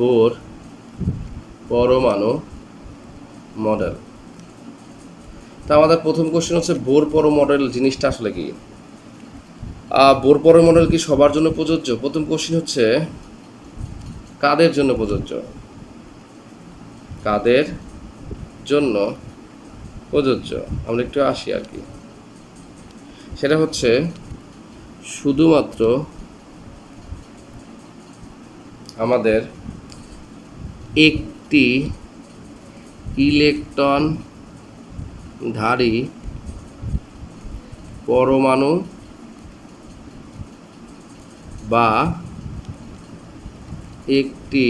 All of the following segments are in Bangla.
বোর পরমাণু মডেল তা আমাদের প্রথম কোশ্চেন হচ্ছে, বোর পর মডেল জিনিসটা আসলে কি? বোর পর মডেল কি সবার জন্য প্রযোজ্য? প্রথম কোশ্চেন হচ্ছে, কাদের জন্য প্রযোজ্য? কাদের জন্য প্রযোজ্য? আমরা একটু আসি আর কি। সেটা হচ্ছে, শুধুমাত্র আমাদের একটি ইলেকট্রন ধারী পরমাণু বা একটি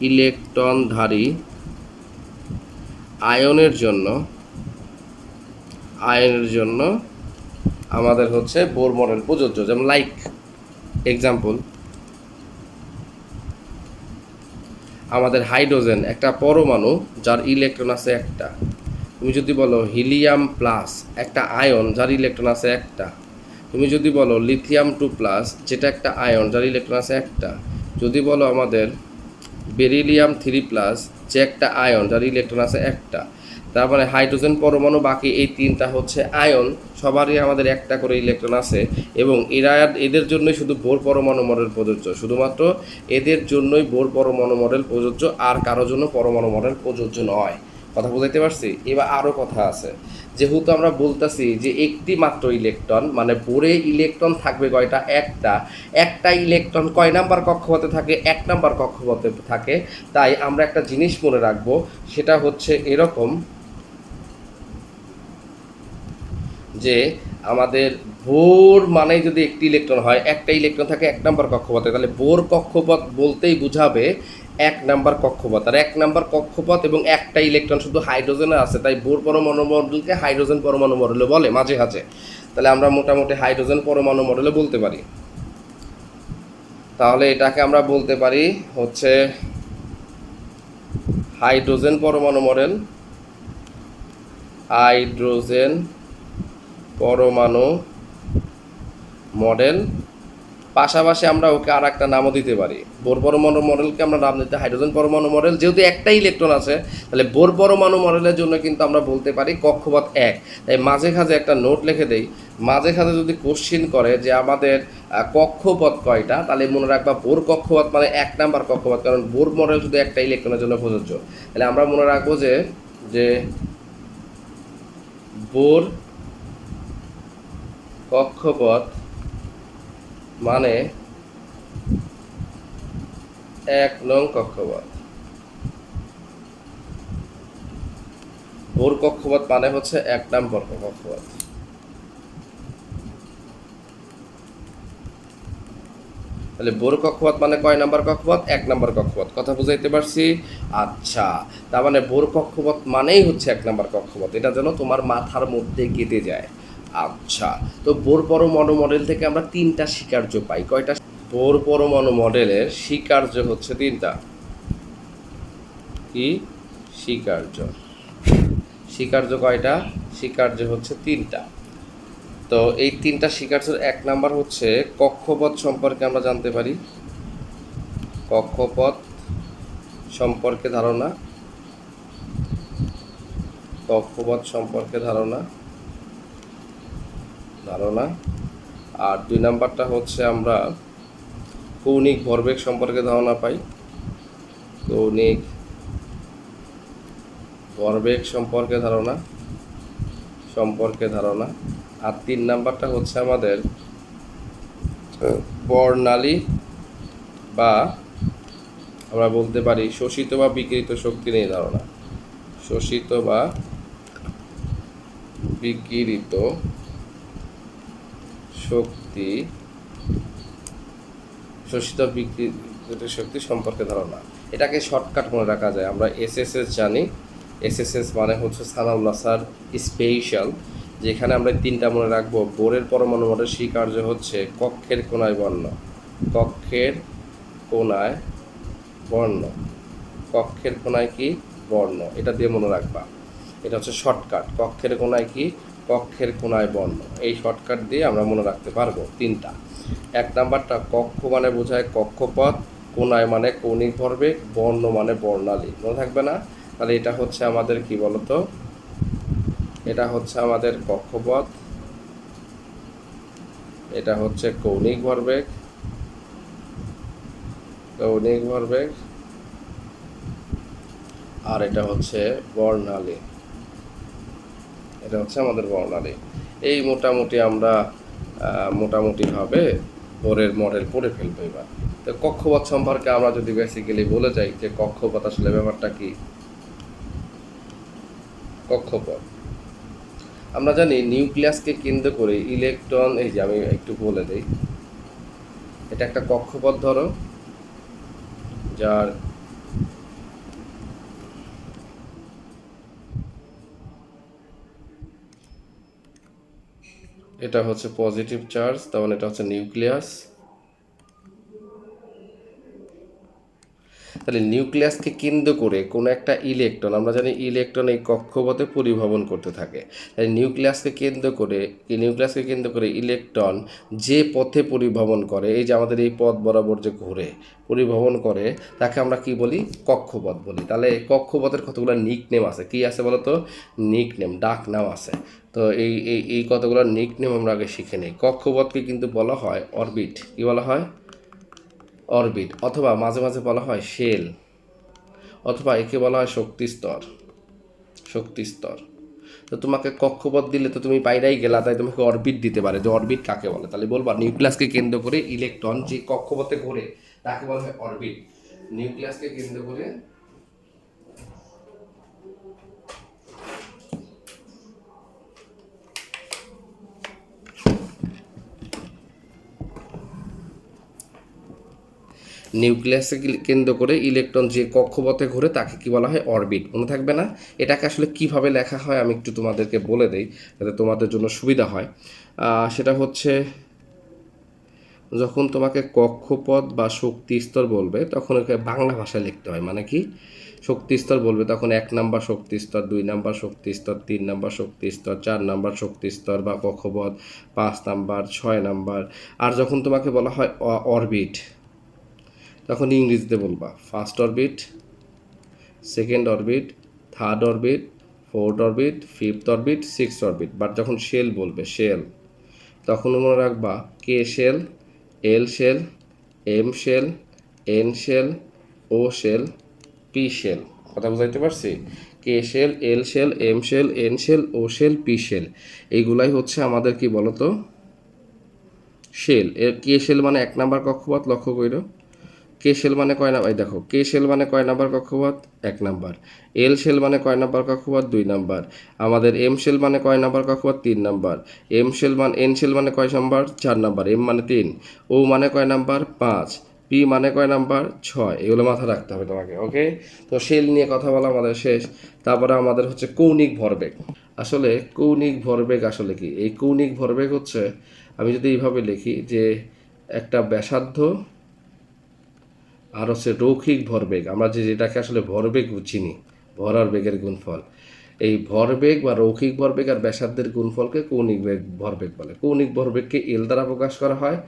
ইলেকট্রনধারী আয়নের জন্য আয়নের জন্য আমাদের হচ্ছে বোর মডেল প্রযোজ্য। যেমন লাইক এক্সাম্পল আমাদের হাইড্রোজেন একটা পরমাণু যার ইলেকট্রন আছে একটা। তুমি যদি বলো হিলিয়াম প্লাস একটা আয়ন, যার ইলেকট্রন আছে একটা। তুমি যদি বলো লিথিয়াম টু প্লাস যেটা একটা আয়ন, যার ইলেকট্রন আছে একটা। যদি বলো আমাদের বেরিলিয়াম থ্রি প্লাস যে একটা আয়ন, যার ইলেকট্রন আছে একটা। তার মানে হাইড্রোজেন পরমাণু, বাকি এই তিনটা হচ্ছে আয়ন। সবারই আমাদের একটা করে ইলেকট্রন আছে এবং এরা এদের জন্যই শুধু বোর পরমাণু মডেল প্রযোজ্য। শুধুমাত্র এদের জন্যই বোর পরমাণু মডেল প্রযোজ্য আর কারোর জন্য পরমাণু মডেল প্রযোজ্য নয়। কথা বুঝাইতে পারছি? এবার আরও কথা আছে। যেহেতু আমরা বলতেছি যে একটি মাত্র ইলেকট্রন মানে বোরে ইলেকট্রন থাকবে কয়টা? একটা। একটা ইলেকট্রন কয় নাম্বার কক্ষপথে থাকে? এক নাম্বার কক্ষপথে থাকে। তাই আমরা একটা জিনিস মনে রাখব, সেটা হচ্ছে এরকম যে আমাদের ভোর মানে যদি একটি ইলেকট্রন হয়, একটা ইলেকট্রন থাকে এক নাম্বার কক্ষপথে, তাহলে বোর কক্ষপথ বলতেই বুঝাবে এক নাম্বার কক্ষপথ। আর এক নাম্বার কক্ষপথ এবং একটা ইলেকট্রন শুধু হাইড্রোজেনে আছে, তাই বোর পরমাণু মডেলকে হাইড্রোজেন পরমাণু মডেলে বলে মাঝে মাঝে তাহলে আমরা মোটামুটি হাইড্রোজেন পরমাণু মডেলে বলতে পারি। তাহলে এটাকে আমরা বলতে পারি হচ্ছে হাইড্রোজেন পরমাণু মডেল। হাইড্রোজেন পরমাণু মডেল। পাশাপাশি আমরা ওকে আর একটা নামও দিতে পারি। বোর পরমাণু মডেলকে আমরা নাম দিতে হাইড্রোজেন পরমাণু মডেল। যেহেতু একটাই ইলেকট্রন আছে, তাহলে বোর পরমাণু মডেলের জন্য কিন্তু আমরা বলতে পারি কক্ষপথ এক। তাই মাঝে খাজে একটা নোট লিখে দেই। মাঝে খাজে যদি কোশ্চিন করে যে আমাদের কক্ষপথ কয়টা, তাহলে মনে রাখবা বোর কক্ষপথ মানে এক নাম্বার কক্ষপথ। কারণ বোর মডেল শুধু একটা ইলেকট্রনের জন্য প্রযোজ্য। তাহলে আমরা মনে রাখব যে যে বোর কক্ষপথ মানে এক নং কক্ষপথ। বোর কক্ষপথ মানে হচ্ছে এক নম্বর কক্ষপথ। তাহলে বোর কক্ষপথ মানে কয় নাম্বার কক্ষপথ? এক নাম্বার কক্ষপথ। কথা বুঝাইতে পারছি? আচ্ছা। তার মানে বোর কক্ষপথ মানেই হচ্ছে এক নাম্বার কক্ষপথ। এটা যেন তোমার মাথার মধ্যে গেঁথে যায়। আচ্ছা তো বোর পরমাণু মডেল থেকে আমরা তিনটা স্বীকার্য পাই। কয়টা? বোর পরমাণু মডেলের স্বীকার্য হচ্ছে তিনটা। কি? স্বীকার্য। স্বীকার্য কয়টা? স্বীকার্য হচ্ছে তিনটা। তো এই তিনটা স্বীকার্যের এক নাম্বার হচ্ছে কক্ষপথ সম্পর্কে আমরা জানতে পারি। কক্ষপথ সম্পর্কে ধারণা। কক্ষপথ সম্পর্কে ধারণা। ধারণা। আর দুই নাম্বারটা হচ্ছে আমরা কৌণিক ভরবেগ সম্পর্কে ধারণা পাই। কৌণিক ভরবেগ সম্পর্কে ধারণা সম্পর্কে ধারণা। আর তিন নাম্বারটা হচ্ছে আমাদের বর্ণালী বা আমরা বলতে পারি শোষিত বা বিকৃত শক্তি নিয়ে ধারণা। শোষিত বা বিকিরিত শক্তি, শোষিত বিকৃত শক্তি সম্পর্কে ধারণা। এটাকে শর্টকাট মনে রাখা যায়। আমরা এসএসএস জানি। এসএসএস মানে হচ্ছে সানাউল্লাহ স্যার স্পেশাল যেখানে আমরা তিনটা মনে রাখব। বোরের পরমাণু মডেল স্বীকার্য হচ্ছে কক্ষের কোনায় বর্ণ। কক্ষের কোনায় বর্ণ। কক্ষের কোনায় কি? বর্ণ। এটা দিয়ে মনে রাখবা। এটা হচ্ছে শর্টকাট কক্ষের কোনায় কি? কক্ষের কোনায় বর্ণ এই শর্টকাট দিয়ে আমরা মনে রাখতে পারব তিনটা। এক নাম্বারটা কক্ষ মানে বোঝায় কক্ষপথ কোনায় মানে কৌণিক ভরবেগ বর্ণ মানে বর্ণালী। মনে থাকবে না? তাহলে এটা হচ্ছে আমাদের কি বলতো? এটা হচ্ছে আমাদের কক্ষপথ, এটা হচ্ছে কৌণিক ভরবেগ কৌণিক ভরবেগ, আর এটা হচ্ছে বর্ণালী। এটা হচ্ছে আমাদের বর্ণালী। এই মোটামুটি আমরা মোটামুটিভাবে বোরের মডেল পড়ে ফেলব এবার। তো কক্ষপথ সম্পর্কে আমরা যদি বেসিক্যালি বলে যাই যে কক্ষপথ আসলে ব্যাপারটা কি? কক্ষপথ। আমরা জানি নিউক্লিয়াসকে কেন্দ্র করে ইলেকট্রন, এই যে আমি একটু বলে দিই, এটা একটা কক্ষপথ ধরো, যার এটা হচ্ছে পজিটিভ চার্জ তার মানে এটা হচ্ছে নিউক্লিয়াস। তাহলে নিউক্লিয়াসকে কেন্দ্র করে কোনো একটা ইলেকট্রন, আমরা জানি ইলেকট্রন এই কক্ষপথে পরিভ্রমণ করতে থাকে, তাই নিউক্লিয়াসকে কেন্দ্র করে নিউক্লিয়াসকে কেন্দ্র করে ইলেকট্রন যে পথে পরিভ্রমণ করে, এই যে আমাদের এই পথ বরাবর যে ঘুরে পরিভ্রমণ করে, তাকে আমরা কি বলি? কক্ষপথ বলি। তাহলে কক্ষপথের কতগুলো নিক নেম আছে? কি আছে বলো তো নিক নেম ডাক নাম আছে। তো এই এই এই কতগুলো নিক নেম আমরা আগে শিখে নিই। কক্ষপথকে কিন্তু বলা হয় অরবিট কি বলা হয়? অরবিট, অথবা মাঝে মাঝে বলা হয় শেল, অথবা একে বলা হয় শক্তি স্তর শক্তি স্তর তো তোমাকে কক্ষপথ দিলে তো তুমি বাইরেই গেলা, তাই তোমাকে অরবিট দিতে পারে। যে অরবিট কাকে বলে? তাহলে বলবা, নিউক্লিয়াসকে কেন্দ্র করে ইলেকট্রন যে কক্ষপথে ঘোরে, তাকে বলা হয় অরবিট। নিউক্লিয়াসকে কেন্দ্র করে নিউক্লিয়াসকে কেন্দ্র করে ইলেকট্রন যে কক্ষপথে ঘুরে তাকে কি বলা হয় অরবিট। মনে থাকবে না? এটাকে আসলে কীভাবে লেখা হয় আমি একটু তোমাদেরকে বলে দেই, যাতে তোমাদের জন্য সুবিধা হয়। সেটা হচ্ছে, যখন তোমাকে কক্ষপথ বা শক্তি স্তর বলবে, তখন ওকে বাংলা ভাষায় লিখতে হয়। মানে কি? শক্তি স্তর বলবে তখন এক নাম্বার শক্তি স্তর, দুই নাম্বার শক্তি স্তর, তিন নাম্বার শক্তি স্তর, চার নাম্বার শক্তি স্তর বা কক্ষপথ, পাঁচ নাম্বার, ছয় নাম্বার। আর যখন তোমাকে বলা হয় অরবিট তখন ইংরেজিতে বলবা। First orbit second orbit third orbit fourth orbit fifth orbit six orbit but যখন শেল বলবে শেল তখন মনে রাখবা K shell L shell M shell N shell O shell P shell কথা বুঝাইতে পারছি? K shell L shell M shell N shell O shell P shell এইগুলাই হচ্ছে আমাদের কি বলতো? শেল এর কে শেল মানে এক নাম্বার কক্ষপথ, লক্ষ্য কইরো। কে শেল মানে কয় নাম্বার? দেখো, কে শেল মানে কয় নাম্বার কক্ষপথ? এক নাম্বার। এল সেল মানে কয় নাম্বার কক্ষপথ? দুই নাম্বার। আমাদের এম সেল মানে কয় নাম্বার কক্ষপথ? তিন নাম্বার। এম সেল মানে এন সেল মানে কয় নাম্বার? চার নাম্বার। এম মানে তিন। ও মানে কয় নাম্বার? পাঁচ। পি মানে কয় নাম্বার? ছয়। এগুলো মাথা রাখতে হবে তোমাকে, ওকে? তো সেল নিয়ে কথা বলা আমাদের শেষ। তারপরে আমাদের হচ্ছে কৌণিক ভরবেগ। আসলে কৌণিক ভরবেগ আসলে কি? এই কৌণিক ভরবেগ হচ্ছে, আমি যদি এইভাবে লিখি যে একটা ব্যাসার্ধ আর হচ্ছে রৌখিক ভরবেগ। আমরা যে যেটাকে আসলে ভরবেগ চিনি, ভরার বেগের গুণফল। এই ভরবেগ বা রৌখিক ভরবেগ আর ব্যাসার্ধের গুণফলকে কৌণিক বেগ, ভরবেগ বলে। কৌণিক ভরবেগকে এল দ্বারা প্রকাশ করা হয়,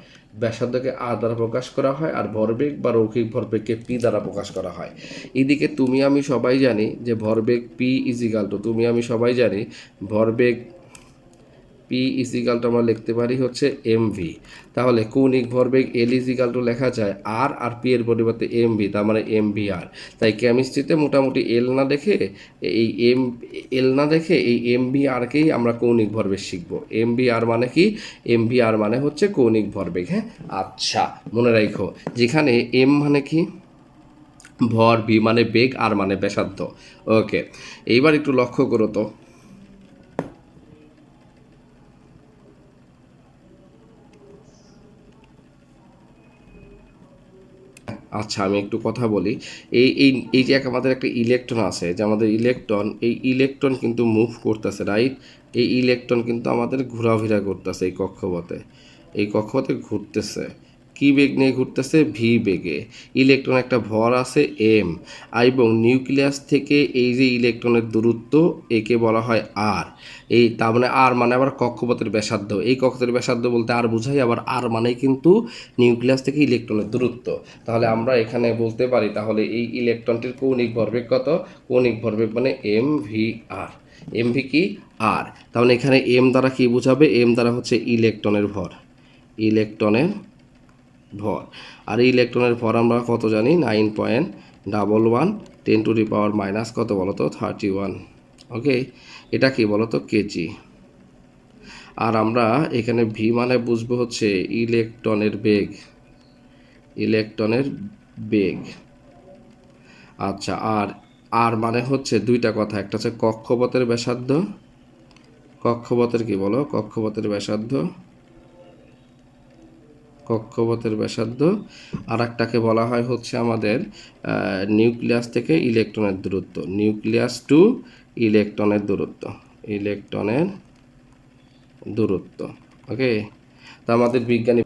ব্যাসার্ধকে আর দ্বারা প্রকাশ করা হয়, আর ভরবেগ বা রৌখিক ভরবেগকে পি দ্বারা প্রকাশ করা হয়। এদিকে তুমি আমি সবাই জানি যে ভরবেগ পি ইজিকাল টু তুমি আমি সবাই জানি ভরবেগ পি ইজিকাল টু আমরা লিখতে পারি হচ্ছে এম ভি তাহলে কৌণিক ভরবেগ এল ইজিকাল টু লেখা যায় আর আর পি এর পরিবর্তে এম ভি তার মানে এম ভি আর তাই কেমিস্ট্রিতে মোটামুটি এল না দেখে এই এম এল না দেখে এই এম ভি আরকেই আমরা কৌণিক ভরবেগ শিখব? এম ভি আর মানে কি? এম ভি আর মানে হচ্ছে কৌণিক ভরবেগ হ্যাঁ? আচ্ছা মনে রাখো যেখানে এম মানে কি? ভর ভি মানে বেগ আর মানে ব্যাসার্ধ। ওকে, এইবার একটু লক্ষ্য করো তো। আচ্ছা আমি একটু কথা বলি। এই এই এই যে আমাদের একটা ইলেকট্রন আছে, যে আমাদের ইলেকট্রন এই ইলেকট্রন কিন্তু মুভ করতেছে রাইট এই ইলেকট্রন কিন্তু আমাদের ঘোরাফেরা করতেছে এই কক্ষপথে। এই কক্ষপথে ঘুরতেছে। কি বেগ নিয়ে ঘুরতেছে? ভি বেগে। ইলেকট্রন একটা ভর আছে এম এবং নিউক্লিয়াস থেকে এই যে ইলেকট্রনের দূরত্ব, একে বলা হয় আর এই তার মানে আর মানে আবার কক্ষপথের ব্যাসার্ধ। এই কক্ষপথের ব্যাসার্ধ বলতে আর বোঝাই আবার আর মানে কিন্তু নিউক্লিয়াস থেকে ইলেকট্রনের দূরত্ব। তাহলে আমরা এখানে বলতে পারি, তাহলে এই ইলেকট্রনটির কৌণিক ভরবেগ কত? কৌণিক ভরবেগ মানে M V R M V কি? আর তাহলে এখানে এম দ্বারা কি বোঝাবে? এম দ্বারা হচ্ছে ইলেকট্রনের ভর। ইলেকট্রনের ভর। আর এই ইলেকট্রনের ভর আমরা কত জানি? Nine point double one ten to the power minus কত বলো তো থার্টি ওয়ান ওকে এটা কি বলতো? কেজি আর আমরা এখানে ভি মানে বুঝব হচ্ছে ইলেকট্রনের বেগ। ইলেকট্রনের বেগ। আচ্ছা আর আর মানে হচ্ছে দুইটা কথা। একটা হচ্ছে কক্ষপথের ব্যাসার্ধ। কক্ষপথের কি বলো? কক্ষপথের ব্যাসার্ধ। কক্ষপথের ব্যাসার্ধ। আর একটাকে বলা হয় হচ্ছে আমাদের নিউক্লিয়াস থেকে ইলেকট্রনের দূরত্ব। নিউক্লিয়াস টু ইলেকট্রনের দূরত্ব। ইলেকট্রনের দূরত্ব। ওকে? তা আমাদের বিজ্ঞানী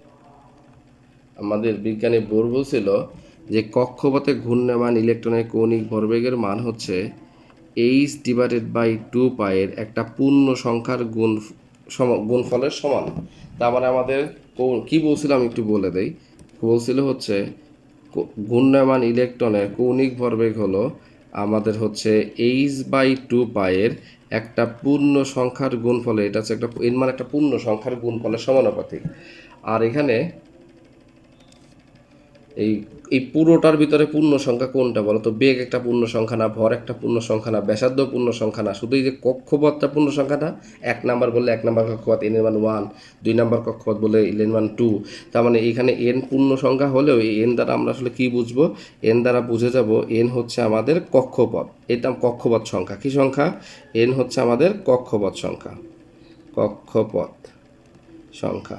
আমাদের বিজ্ঞানী বোর বলছিল যে কক্ষপথে ঘূর্ণায়মান ইলেকট্রনের কৌণিক ভরবেগের মান হচ্ছে এইচ ডিভাইডেড বাই টু পায়ের একটা পূর্ণ সংখ্যার গুণ, সম- গুণফলের সমান। তার মানে আমাদের কৌ- বলছিলাম একটু বলে দেই। বলছিল হচ্ছে ঘূর্ণায়মান ইলেকট্রনের কৌণিক ভরবেগ হলো আমাদের হচ্ছে এইচ বাই টু পায়ের একটা পূর্ণ সংখ্যার গুণ ফলে এটা হচ্ছে একটা, এর মানে একটা পূর্ণ সংখ্যার গুণ ফলে সমানুপাতিক। আর এখানে এই এই পুরোটার ভিতরে পূর্ণ সংখ্যা কোনটা বলো তো? বেগ একটা পূর্ণ সংখ্যা না, ভর একটা পূর্ণ সংখ্যা না, ব্যাসার্ধ পূর্ণ সংখ্যা না? শুধু এই যে কক্ষপথটা পূর্ণ সংখ্যা না, এক নাম্বার বললে এক নাম্বার কক্ষপথ এন এর মান ওয়ান দুই নাম্বার কক্ষপথ বলে এন মান টু তার মানে এখানে এন পূর্ণ সংখ্যা হলেও এই এন দ্বারা আমরা আসলে কি বুঝব? এন দ্বারা বুঝে যাব এন হচ্ছে আমাদের কক্ষপথ। এর এটা কক্ষপথ সংখ্যা। কি সংখ্যা? এন হচ্ছে আমাদের কক্ষপথ সংখ্যা। কক্ষপথ সংখ্যা।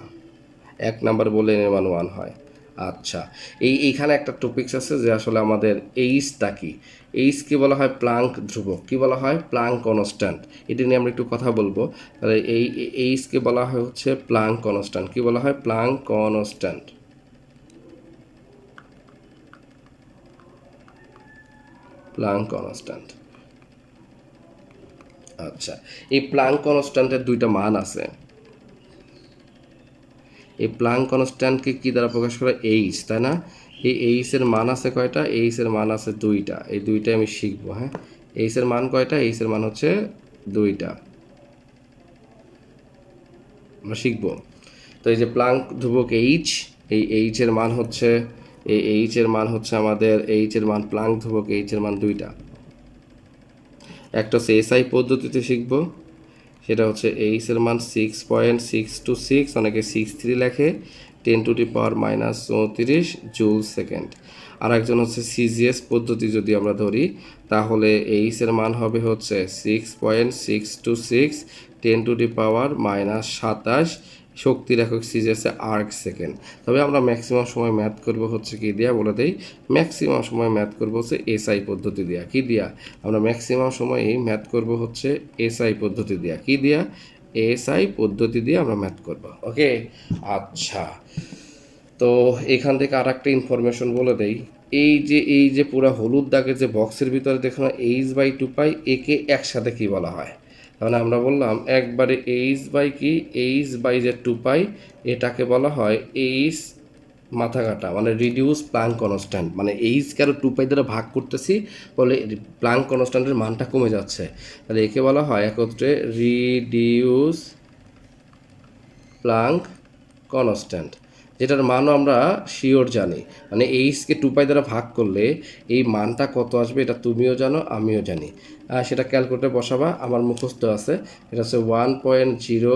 এক নাম্বার বলে এন এর মান ওয়ান হয়। আচ্ছা এই এইখানে একটা টপিকস আছে যে আসলে আমাদের এইচটা কি? এইচকে বলা হয়? প্লাঙ্ক ধ্রুবক। কি বলা হয়? Planck constant. এটা নিয়ে আমরা একটু কথা বলব। তাহলে এই এইচকে বলা হয় হচ্ছে প্লাঙ্ক কনস্ট্যান্ট। কি বলা হয়? Planck constant. Planck constant. আচ্ছা এই প্লাঙ্ক কনস্ট্যান্টের দুইটা মান আছে। এই প্লাং কনস্ট্যান্টকে কি দ্বারা প্রকাশ করে? এইচ তাই না? এই এইচ এর মান আছে কয়টা? এইচ এর মান আছে দুইটা। এই দুইটা আমি শিখব হ্যাঁ? এইচ এর মান কয়টা? এইচ এর মান হচ্ছে দুইটা। আমরা শিখব। তো এই যে প্লাঙ্ক ধ্রুবক এইচ এই এইচ এর মান হচ্ছে, এই এইচ এর মান হচ্ছে আমাদের এইচ এর মান প্লাঙ্ক ধ্রুবক এইচ এর মান দুইটা। একটা হচ্ছে এসআই পদ্ধতিতে শিখব। সেটা হচ্ছে এইচ এর মান six point six two six অনেকে সিক্স থ্রি লেখে ten to the power minus চৌত্রিশ জুল সেকেন্ড আর একজন হচ্ছে সিজিএস পদ্ধতি যদি আমরা ধরি, তাহলে এইচ এর মান হবে হচ্ছে six point six two six ten to the power minus সাতাশ শক্তির একক সিজিএসে আর্ক সেকেন্ড তবে আমরা ম্যাক্সিমাম সময় ম্যাথ করব হচ্ছে কি দিয়া? বলে দেই ম্যাক্সিমাম সময় ম্যাথ করব হচ্ছে এসআই পদ্ধতি দিয়া। কি দিয়া? আমরা ম্যাক্সিমাম সময়ই ম্যাথ করব হচ্ছে এসআই পদ্ধতি দিয়া। কি দিয়া? এসআই পদ্ধতি দিয়ে আমরা ম্যাথ করব। ওকে? আচ্ছা। তো এখান থেকে আর একটা ইনফরমেশন বলে দেই। এই যে এই যে পুরো হলুদ দাগের যে বক্সের ভিতরে দেখানো এইচ বাই টু পাই একে একসাথে কি বলা হয়? তাহলে আমরা বললাম একবারে এইচ বাই কি? এইচ বাই যে টু পাই। এটাকে বলা হয় এইচ মাথা কাটা মানে রিডিউস প্লাং কনস্ট্যান্ট মানে এইচ কারও টু পাই দ্বারা ভাগ করতেছি, বলে প্লাং কনস্ট্যান্টের মানটা কমে যাচ্ছে। তাহলে একে বলা হয় একত্রে রিডিউস প্লাঙ্ক কনস্ট্যান্ট যেটার মানও আমরা শিওর জানি। মানে এইচকে টু পাই দ্বারা ভাগ করলে এই মানটা কত আসবে এটা তুমিও জানো, আমিও জানি। সেটা ক্যালকুলেটর বসাবা, আমার মুখস্থ আছে। এটা হচ্ছে one point zero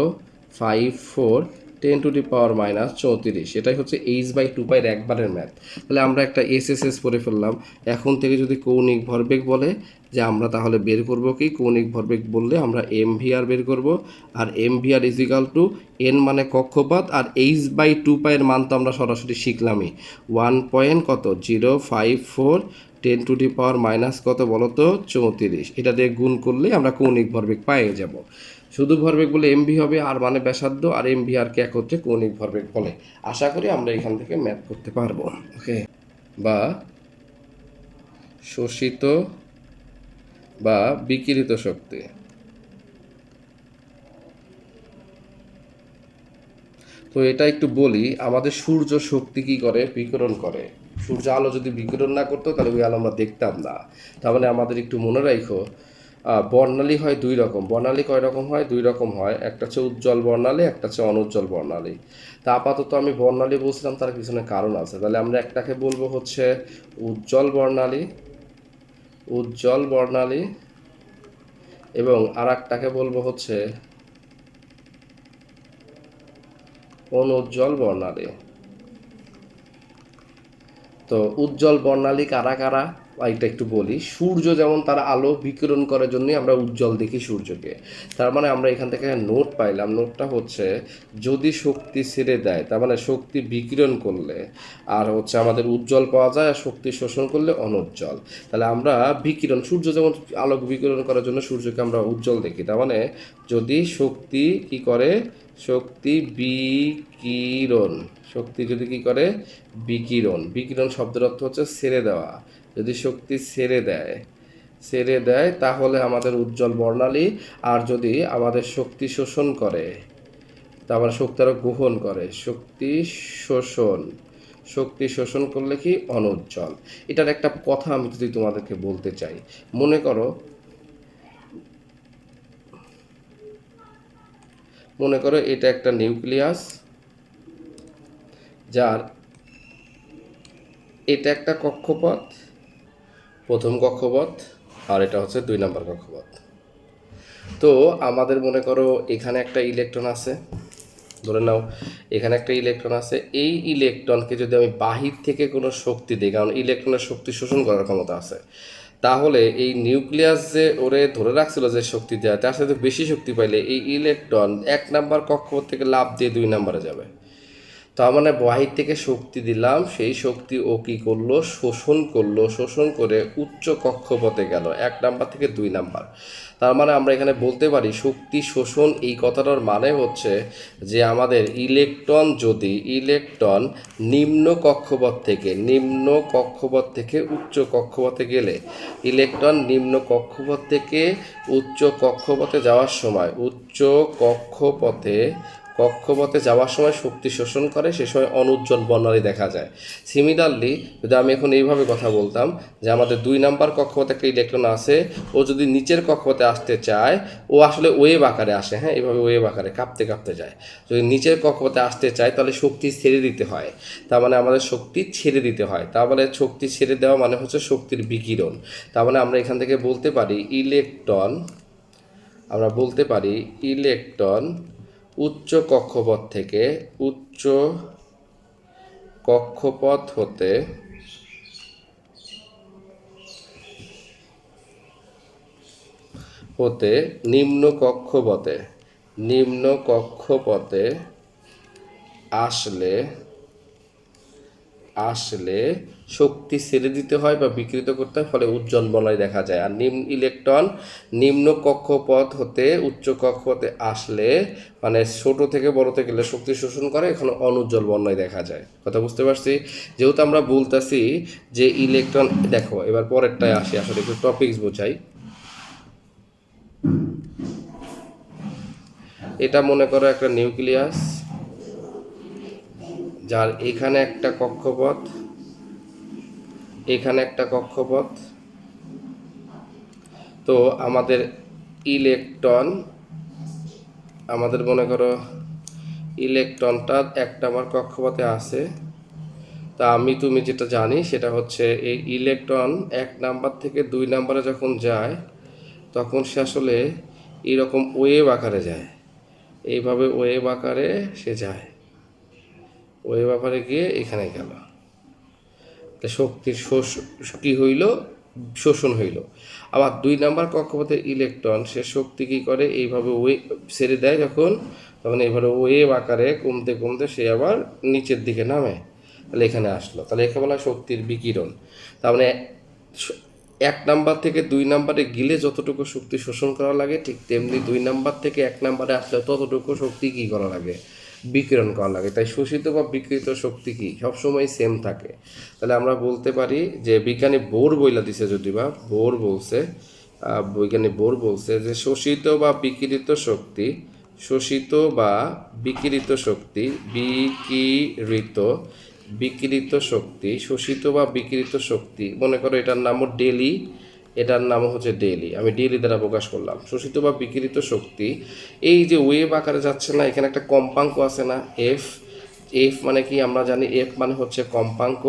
five four ten to the power minus চৌত্রিশ। এটাই হচ্ছে এইচ বাই টু পাইয়ের একবারের ম্যাথ তাহলে আমরা একটা এস এস এস পড়ে ফেললাম। এখন থেকে যদি কৌণিক ভরবেগ বলে, যে আমরা তাহলে বের করব কি? কৌণিক ভরবেগ বললে আমরা এম ভিআর বের করব। আর M V R equal to N মানে কক্ষপথ, আর এইচ বাই টু পাইয়ের মান তো আমরা সরাসরি শিখলামই। ওয়ান পয়েন্ট কত? Zero five four ten to the power minus কত বলো তো? চৌত্রিশ। এটা দিয়ে গুণ করলে আমরা কৌণিক ভরবেগ পেয়ে যাব। শুধু ভরবেগ বলে এমভি হবে, আর মানে ব্যাসার্ধ, আর এমভি আর কে একত্রে কৌণিক ভরবেগ বলে। আশা করি আমরা এখান থেকে ম্যাথ করতে পারব। ওকে? বা শোষিত বা বিকিরিত শক্তি। তো এটা একটু বলি, আমাদের সূর্য শক্তি কি করে? বিকিরণ করে। সূর্য আলো যদি বিকিরণ না করতো, তাহলে ওই আলো আমরা দেখতাম না। তার মানে আমাদের একটু মনে রাখো বর্ণালী হয় দুই রকম। বর্ণালী কয় রকম হয়? দুই রকম হয়। একটা হচ্ছে উজ্জ্বল বর্ণালী, একটা হচ্ছে অনুজ্জ্বল বর্ণালী। তা আপাতত আমি বর্ণালী বলছিলাম, তার পিছনে কারণ আছে। তাহলে আমরা একটাকে বলব হচ্ছে উজ্জ্বল বর্ণালী উজ্জ্বল বর্ণালী, এবং আর একটাকে বলব হচ্ছে অনুজ্জ্বল বর্ণালী। তো উজ্জ্বল বর্ণালী কারা কারা? এটা একটু বলি, সূর্য যেমন তার আলো বিকিরণ করার জন্যই আমরা উজ্জ্বল দেখি সূর্যকে। তার মানে আমরা এখান থেকে নোট পাইলাম, নোটটা হচ্ছে যদি শক্তি ছেড়ে দেয়, তার মানে শক্তি বিকিরণ করলে আর হচ্ছে আমাদের উজ্জ্বল পাওয়া যায় আর শক্তি শোষণ করলে অনুজ্জ্বল। তাহলে আমরা বিকিরণ, সূর্য যেমন আলোক বিকিরণ করার জন্য সূর্যকে আমরা উজ্জ্বল দেখি, তার মানে যদি শক্তি কি করে? শক্তি বিকিরণ। শক্তি যদি কি করে? বিকিরণ। বিকিরণ শব্দের অর্থ হচ্ছে ছেড়ে দেওয়া। যদি শক্তি ছেড়ে দেয় ছেড়ে দেয়, তাহলে আমাদের উজ্জ্বল বর্ণালী আর যদি আমাদের শক্তি শোষণ করে, তা তারপরে শক্তি আরও গ্রহণ করে। শক্তি শোষণ। শক্তি শোষণ করলে কি? অনুজ্জ্বল। এটার একটা কথা আমি যদি তোমাদেরকে বলতে চাই। মনে করো মনে করো এটা একটা নিউক্লিয়াস, যার এটা একটা কক্ষপথ, প্রথম কক্ষপথ, আর এটা হচ্ছে দুই নম্বর কক্ষপথ। তো আমাদের মনে করো এখানে একটা ইলেকট্রন আছে, ধরে নাও এখানে একটা ইলেকট্রন আছে, এই ইলেকট্রনকে যদি আমি বাহির থেকে কোনো শক্তি দিই, কারণ ইলেকট্রনের শক্তি শোষণ করার ক্ষমতা আছে তাহলে এই নিউক্লিয়াস যে ওরে ধরে রাখছিল যে শক্তি দেওয়া তার সাথে বেশি শক্তি পাইলে এই ইলেকট্রন এক নাম্বার কক্ষ থেকে লাভ দিয়ে দুই নাম্বারে যাবে। তার মানে বাহির থেকে শক্তি দিলাম, সেই শক্তি ও কী করল? শোষণ করল, শোষণ করে উচ্চ কক্ষপথে গেল, এক নাম্বার থেকে দুই নাম্বার। তার মানে আমরা এখানে বলতে পারি শক্তি শোষণ এই কথাটার মানে হচ্ছে যে আমাদের ইলেকট্রন যদি ইলেকট্রন নিম্ন কক্ষপথ থেকে, নিম্ন কক্ষপথ থেকে উচ্চ কক্ষপথে গেলে, ইলেকট্রন নিম্ন কক্ষপথ থেকে উচ্চ কক্ষপথে যাওয়ার সময় উচ্চ কক্ষপথে কক্ষপথে যাওয়ার সময় শক্তি শোষণ করে, সে সময় অনুজ্জ্বল বর্ণালী দেখা যায়। সিমিলারলি যদি আমি এখন এইভাবে কথা বলতাম যে আমাদের দুই নাম্বার কক্ষপথে একটা ইলেকট্রন আছে, ও যদি নিচের কক্ষপথে আসতে চায়, ও আসলে ওয়েভ আকারে আসে হ্যাঁ? এইভাবে ওয়েভ আকারে, কাঁপতে কাঁপতে যায়। যদি নিচের কক্ষপথে আসতে চায়, তাহলে শক্তি ছেড়ে দিতে হয়। তার মানে আমাদের শক্তি ছেড়ে দিতে হয়। তার মানে শক্তি ছেড়ে দেওয়া মানে হচ্ছে শক্তির বিকিরণ। তার মানে আমরা এখান থেকে বলতে পারি ইলেকট্রন আমরা বলতে পারি ইলেকট্রন উচ্চ কক্ষপথ থেকে উচ্চ কক্ষপথ হতে হতে নিম্ন কক্ষপথে নিম্ন কক্ষপথে আসলে আসলে শক্তি ছেড়ে দিতে হয় বা বিকৃত করতে হয়, ফলে উজ্জ্বল বলয় দেখা যায়। আর নিম্ন ইলেকট্রন নিম্ন কক্ষপথ হতে, উচ্চ কক্ষপথে আসলে মানে ছোট থেকে বড়তে গেলে শক্তি শোষণ করে, এখানে অনুজ্জ্বল বর্ণায় দেখা যায়। কথা বুঝতে পারছি? যেহেতু আমরা বলতেছি যে ইলেকট্রন, দেখো, এবার পরেরটায় আসি, আসলে একটু টপিকস বোঝাই। এটা মনে করো একটা নিউক্লিয়াস, যার এখানে একটা কক্ষপথ এখানে একটা কক্ষপথ। তো আমাদের ইলেকট্রন, আমাদের মনে করো ইলেকট্রনটা একটা আমার কক্ষপথে আছে। তা আমি, তুমি যেটা জানি সেটা হচ্ছে এই ইলেকট্রন এক নাম্বার থেকে দুই নাম্বারে যখন যায়, তখন সে আসলে এরকম ওয়েভ আকারে যায়। এইভাবে ওয়েভ আকারে সে যায়। ওই আকারে গিয়ে এখানে গেল। শক্তির শোষ কী হইল? শোষণ হইল। আবার দুই নাম্বার কক্ষপথের ইলেকট্রন, সে শক্তি কী করে? এইভাবে ওয়ে ছেড়ে দেয় যখন, তখন এইভাবে ওয়েভ আকারে কমতে কমতে সে আবার নিচের দিকে নামে। তাহলে এখানে আসলো। তাহলে একে বলা শক্তির বিকিরণ। তার মানে এক নাম্বার থেকে দুই নাম্বারে গিলে যতটুকু শক্তি শোষণ করা লাগে, ঠিক তেমনি দুই নাম্বার থেকে এক নাম্বারে আসলে ততটুকু শক্তি কী করা লাগে? বিকিরণ করা লাগে। তাই শোষিত বা বিকৃত শক্তি কি? সবসময় সেম থাকে। তাহলে আমরা বলতে পারি যে বিজ্ঞানী বোর বইলা দিছে যদি বা বোর বলছে আহ, বৈজ্ঞানী বোর বলছে যে শোষিত বা বিকৃত শক্তি শোষিত বা বিকৃত শক্তি বিকিরিত বিকৃত শক্তি শোষিত বা বিকৃত শক্তি মনে করো এটার নামও ডেলি এটার নাম হচ্ছে ডেইলি আমি ডেইলি দ্বারা প্রকাশ করলাম। শোষিত বা বিকৃত শক্তি, এই যে ওয়েভ আকারে যাচ্ছে না, এখানে একটা কম্পাঙ্ক আছে না এফ এফ মানে কি আমরা জানি এফ মানে হচ্ছে কম্পাঙ্ক।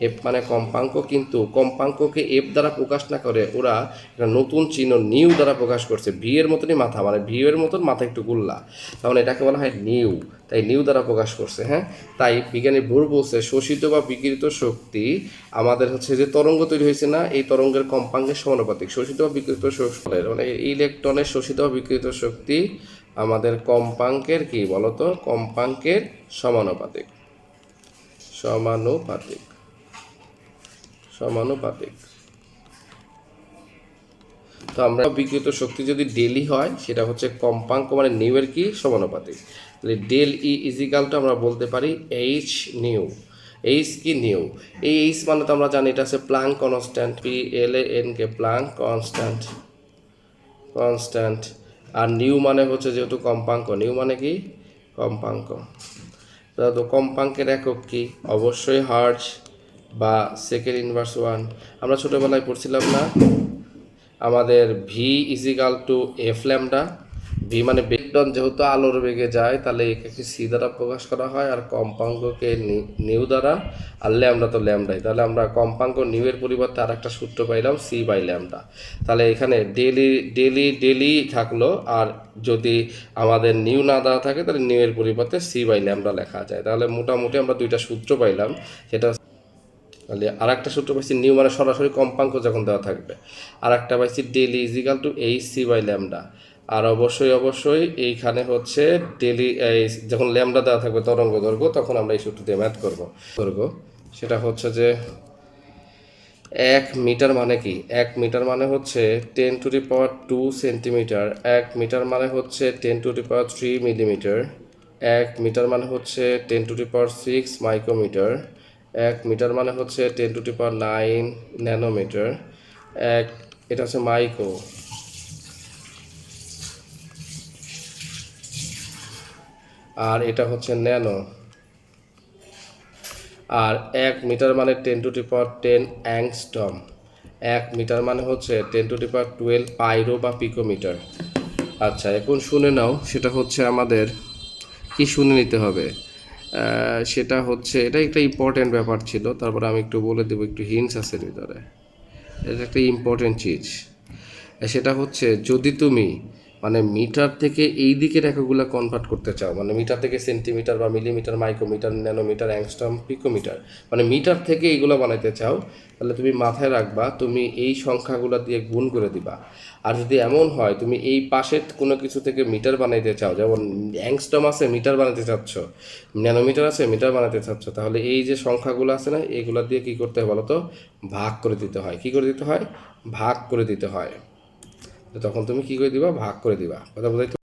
এফ মানে কম্পাঙ্ক কিন্তু কম্পাঙ্ককে এফ দ্বারা প্রকাশ না করে ওরা একটা নতুন চিহ্ন নিউ দ্বারা প্রকাশ করছে। ভি এর মতনই মাথা মানে ভি এর মতন মাথা একটু গুল্লা। তাহলে এটাকে বলা হয় নিউ। তাই নিউ দ্বারা প্রকাশ করছে হ্যাঁ? তাই বিজ্ঞানী ভোর বলছে, শোষিত বা বিকৃত শক্তি আমাদের হচ্ছে যে তরঙ্গ তৈরি হয়েছে না, এই তরঙ্গের কম্পাঙ্কের সমানুপাতিক। শোষিত বা বিকিরিত শক্তির মানে ইলেকট্রনের শোষিত বা বিকৃত শক্তি আমাদের কম্পাঙ্কের কি বলতো? কম্পাঙ্কের সমানুপাতিক। সমানুপাতিক। সমানুপাতিক। তো আমরা বিকৃত শক্তি যদি ডেলি হয়, সেটা হচ্ছে কম্পাঙ্ক মানে নিউয়ের কি? সমানুপাতিক। তাহলে ডেল ই ইজিক্যালটা আমরা বলতে পারি এইচ নিউ এইচ কি নিউ এই এইচ মানে তো আমরা জানি এটা হচ্ছে Planck constant P L A N K Planck constant constant R nu মানে হচ্ছে যেহেতু কম্পাঙ্ক নিউ মানে কি? কম্পাঙ্ক। তো কম্পাঙ্কের একক কি? অবশ্যই হার্জ। বা সেকেন্ড ইনভার্স ওয়ান আমরা ছোটোবেলায় পড়ছিলাম না। আমাদের V equal to F lambda V মানে বেগডন যেহেতু আলোর বেগে যায়, তাহলে একে সি দ্বারা প্রকাশ করা হয় আর কম্পাঙ্ককে নিউ দ্বারা। আর ল্যামডা তো ল্যামডাই তাহলে আমরা কম্পাঙ্ক নিউ এর পরিবর্তে আর একটা সূত্র পাইলাম সি বাই ল্যামডা তাহলে এখানে ডেলি ডেলি ডেলি থাকল। আর যদি আমাদের নিউ না দেওয়া থাকে, তাহলে নিউ এর পরিবর্তে সি বাই ল্যামডা লেখা যায়। তাহলে মোটামুটি আমরা দুইটা সূত্র পাইলাম। সেটা তাহলে আর একটা সূত্র পাইছি নিউ মানে সরাসরি কম্পাঙ্ক যখন দেওয়া থাকবে। আর একটা পাইছি daily equal to H C by lambda আর অবশ্যই অবশ্যই এইখানে হচ্ছে ডেলি এই যখন ল্যামডা দেওয়া থাকবে তরঙ্গ দৈর্ঘ্য, তখন আমরা এই সূত্র দিয়ে ম্যাথ করব। দৈর্ঘ্য, সেটা হচ্ছে যে এক মিটার মানে কি? এক মিটার মানে হচ্ছে ten to the power two centimetre এক মিটার মানে হচ্ছে ten to the power three millimetre এক মিটার মানে হচ্ছে ten to the power six micrometre এক মিটার মানে হচ্ছে ten to power nine nanometre এক, এটা হচ্ছে মাইক্রো আর এটা হচ্ছে ন্যানো আর এক মিটার মানে ten to the power ten angstrom এক মিটার মানে হচ্ছে ten to the power twelve pyro বা পিকোমিটার আচ্ছা এখন শুনে নাও, সেটা হচ্ছে আমাদের কি শুনে নিতে হবে? সেটা হচ্ছে এটা একটা ইম্পর্টেন্ট ব্যাপার ছিল। তারপরে আমি একটু বলে দেবো, একটু হিন্টস আছে ভিতরে। এটা একটা ইম্পর্টেন্ট চিজ সেটা হচ্ছে, যদি তুমি মানে মিটার থেকে এই দিকের এককগুলো কনভার্ট করতে চাও মানে মিটার থেকে সেন্টিমিটার বা millimetre micrometre nanometre angstrom picometre মানে মিটার থেকে এইগুলো বানাইতে চাও, তাহলে তুমি মাথায় রাখবা, তুমি এই সংখ্যাগুলো দিয়ে গুণ করে দিবা। আর যদি এমন হয়, তুমি এই পাশের কোনো কিছু থেকে মিটার বানাইতে চাও, যেমন অ্যাংস্টম আছে, মিটার বানাতে চাচ্ছ, ন্যানোমিটার আছে, মিটার বানাতে চাচ্ছ, তাহলে এই যে সংখ্যাগুলো আছে না, এগুলো দিয়ে কি করতে হয় বলো তো? ভাগ করে দিতে হয়। কি করে দিতে হয়? ভাগ করে দিতে হয়। তখন তুমি কি করে দিবা? ভাগ করে দিবা। কথা বোঝাই?